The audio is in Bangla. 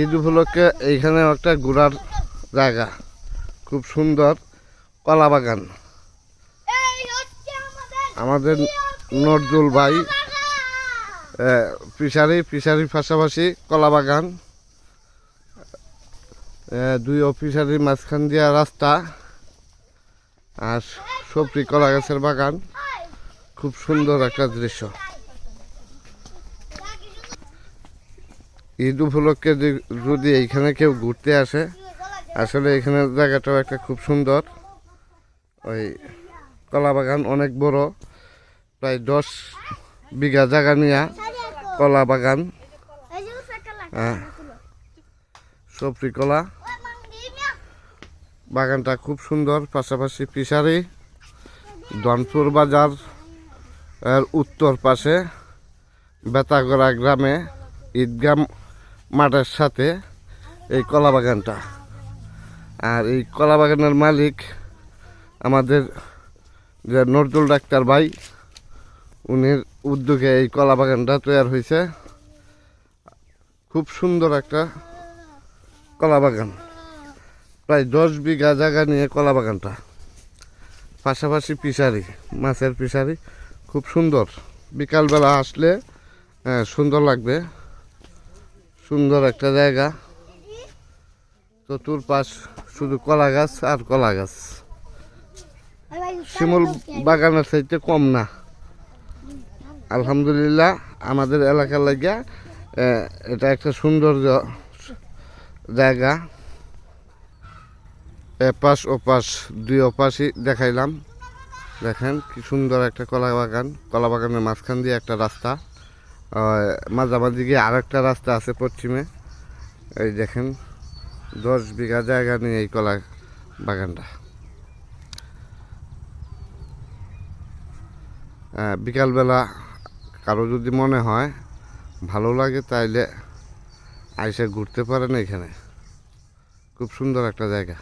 ঈদ উপলক্ষে এইখানে একটা ঘোরার জায়গা। খুব সুন্দর কলা বাগান আমাদের নজরুল ভাই ফিশারি, ফিশারির পাশাপাশি কলা বাগান দুই অফিসারির মাঝখান দিয়া রাস্তা আর সবজি কলা গাছের বাগান। খুব সুন্দর একটা দৃশ্য। ঈদ উপলক্ষে যদি এইখানে কেউ ঘুরতে আসে, আসলে এখানে জায়গাটাও একটা খুব সুন্দর। ওই কলা বাগান অনেক বড়, প্রায় দশ বিঘা জায়গা নিয়ে কলা বাগান হ্যাঁ সবজি কলা। বাগানটা খুব সুন্দর, পাশাপাশি ফিশারি, দনপুর বাজার। এর উত্তর পাশে বেতাগড়া গ্রামে ঈদগাম মাঠের সাথে এই কলা বাগানটা আর এই কলা বাগানের মালিক আমাদের যে নজরুল ডাক্তার ভাই, উনির উদ্যোগে এই কলা বাগানটা তৈরি হয়েছে। খুব সুন্দর একটা কলা বাগান প্রায় দশ বিঘা জায়গা নিয়ে কলা বাগানটা পাশাপাশি পিসারি মাছের পিসারি খুব সুন্দর। বিকালবেলা আসলে হ্যাঁ, সুন্দর লাগবে। সুন্দর একটা জায়গা। চতুর্পাশ শুধু কলা গাছ আর কলা গাছ। শিমুল বাগানের চাইতে কম না। আলহামদুলিল্লাহ আমাদের এলাকার লাগিয়া এটা একটা সৌন্দর্য জায়গা। এপাশ ওপাশ দুই ওপাশই দেখাইলাম। দেখেন কি সুন্দর একটা কলা বাগান। কলা বাগানের মাঝখান দিয়ে একটা রাস্তা। মাঝামাঝি গিয়ে আরেকটা রাস্তা আছে পশ্চিমে। এই দেখেন, দশ বিঘা জায়গা নিয়ে এই কলা বাগানটা। বিকালবেলা কারও যদি মনে হয় ভালো লাগে তাইলে আইসে ঘুরতে পারেন এখানে। খুব সুন্দর একটা জায়গা।